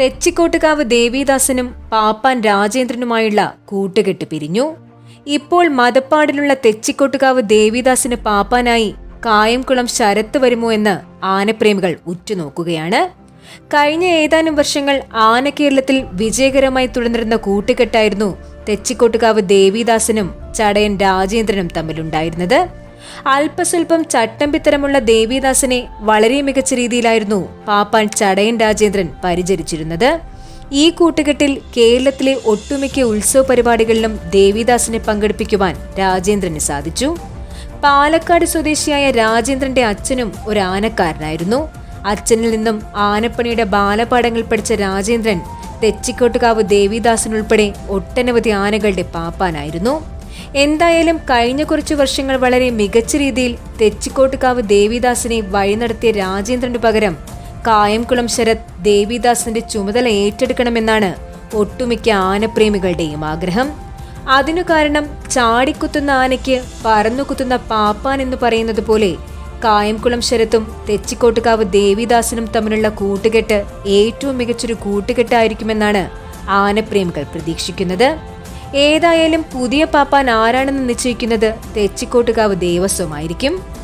തെച്ചിക്കോട്ടുകാവ് ദേവീദാസനും പാപ്പാൻ രാജേന്ദ്രനുമായുള്ള കൂട്ടുകെട്ട് പിരിഞ്ഞു. ഇപ്പോൾ മതപ്പാടിലുള്ള തെച്ചിക്കോട്ടുകാവ് ദേവീദാസിന് പാപ്പാനായി കായംകുളം ശരത്ത് വരുമോ എന്ന് ആനപ്രേമികൾ ഉറ്റുനോക്കുകയാണ്. കഴിഞ്ഞ ഏതാനും വർഷങ്ങൾ ആനക്കേരളത്തിൽ വിജയകരമായി തുടർന്നിരുന്ന കൂട്ടുകെട്ടായിരുന്നു തെച്ചിക്കോട്ടുകാവ് ദേവീദാസനും ചടയൻ രാജേന്ദ്രനും തമ്മിലുണ്ടായിരുന്നത്. അല്പസ്വല്പം ചട്ടമ്പിത്തരമുള്ള ദേവീദാസിനെ വളരെ മികച്ച രീതിയിലായിരുന്നു പാപ്പാൻ ചടയൻ രാജേന്ദ്രൻ പരിചരിച്ചിരുന്നത്. ഈ കൂട്ടുകെട്ടിൽ കേരളത്തിലെ ഒട്ടുമിക്ക ഉത്സവ പരിപാടികളിലും ദേവിദാസിനെ പങ്കെടുപ്പിക്കുവാൻ രാജേന്ദ്രന് സാധിച്ചു. പാലക്കാട് സ്വദേശിയായ രാജേന്ദ്രന്റെ അച്ഛനും ഒരു ആനക്കാരനായിരുന്നു. അച്ഛനിൽ നിന്നും ആനപ്പണിയുടെ ബാലപാഠങ്ങൾ പഠിച്ച രാജേന്ദ്രൻ തെച്ചിക്കോട്ടുകാവ് ദേവിദാസനുൾപ്പെടെ ഒട്ടനവധി ആനകളുടെ പാപ്പാനായിരുന്നു. എന്തായാലും കഴിഞ്ഞ കുറച്ചു വർഷങ്ങൾ വളരെ മികച്ച രീതിയിൽ തെച്ചിക്കോട്ടുകാവ് ദേവിദാസിനെ വഴി നടത്തിയ രാജേന്ദ്രനു പകരം കായംകുളം ശരത് ദേവിദാസിന്റെ ചുമതല ഏറ്റെടുക്കണമെന്നാണ് ഒട്ടുമിക്ക ആനപ്രേമികളുടെയും ആഗ്രഹം. അതിനു കാരണം ചാടിക്കുത്തുന്ന ആനയ്ക്ക് പറന്നുകുത്തുന്ന പാപ്പാൻ എന്ന് പറയുന്നത് പോലെ കായംകുളം ശരത്തും തെച്ചിക്കോട്ടുകാവ് ദേവിദാസനും തമ്മിലുള്ള കൂട്ടുകെട്ട് ഏറ്റവും മികച്ചൊരു കൂട്ടുകെട്ടായിരിക്കുമെന്നാണ് ആനപ്രേമികൾ പ്രതീക്ഷിക്കുന്നത്. ഏതായാലും പുതിയ പാപ്പാൻ ആരാണെന്ന് നിശ്ചയിക്കുന്നത് തെച്ചിക്കോട്ടുകാവ് ദേവസ്വമായിരിക്കും.